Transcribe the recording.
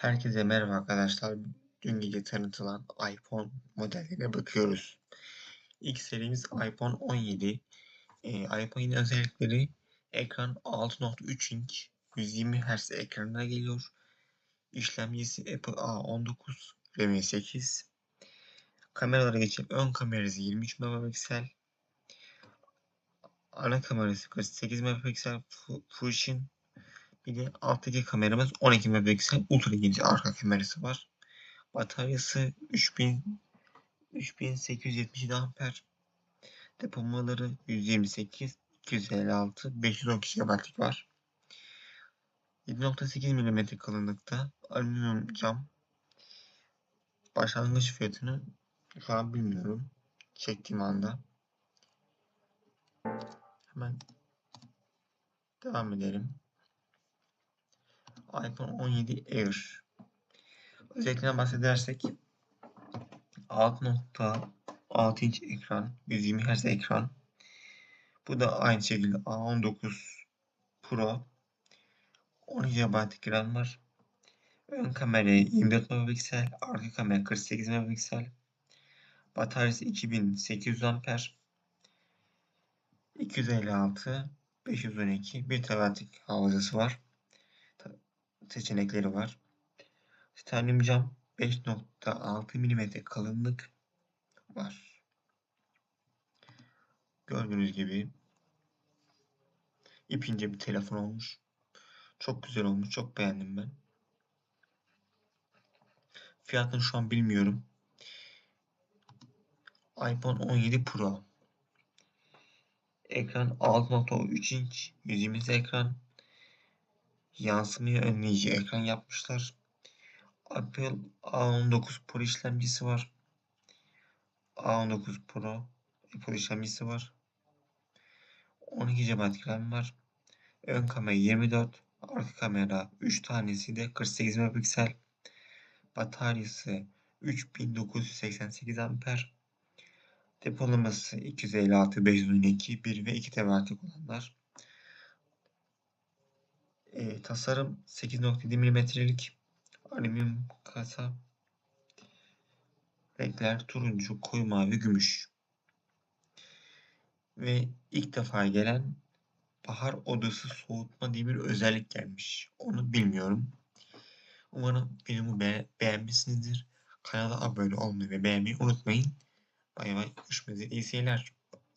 Herkese merhaba arkadaşlar. Dün gece tanıtılan iPhone modellerine bakıyoruz. İlk serimiz iPhone 17. Ee, iPhone 17 özellikleri ekran 6.3 inç 120 Hz ekranına geliyor. İşlemcisi Apple A19 RAM 8. Kameralara geçelim. Ön kamerası 23 megapiksel. Ana kamerası 48 megapiksel Fusion bir de alttaki kameramız 12 megapiksel ultra geniş arka kamerası var. Bataryası 3000 3877 amper. Depolamaları 128, 256, 512 GB'lik var. 7.8 mm kalınlıkta alüminyum cam. Başlangıç fiyatını şu an bilmiyorum. Çektiğim anda. Hemen devam edelim iPhone 17 Air. Özellikle bahsedersek 6.6 inç ekran, 120 Hz ekran. Bu da aynı şekilde A19 Pro 10 GB RAM var. Ön kamera 24 megapiksel, arka kamera 48 megapiksel. Bataryası 2800 amper. 256, 512, 1 TB'lik hafızası var seçenekleri var. Titanyum cam 5.6 mm kalınlık var. Gördüğünüz gibi ipince bir telefon olmuş. Çok güzel olmuş. Çok beğendim ben. Fiyatını şu an bilmiyorum. iPhone 17 Pro. Ekran 6.3 inç. 120 ekran yansımayı önleyici ekran yapmışlar. Apple A19 Pro işlemcisi var. A19 Pro Apple işlemcisi var. 12 GB RAM var. Ön kamera 24, arka kamera 3 tanesi de 48 megapiksel. Bataryası 3988 amper. Depolaması 256, 512, 1 ve 2 TB'lik olanlar. E, tasarım 8.7 mm'lik alüminyum kasa. Renkler turuncu, koyu mavi, gümüş. Ve ilk defa gelen bahar odası soğutma diye bir özellik gelmiş. Onu bilmiyorum. Umarım videomu be beğenmişsinizdir. Kanala abone olmayı ve beğenmeyi unutmayın. Bay bay. Görüşmek üzere. İyi seyirler.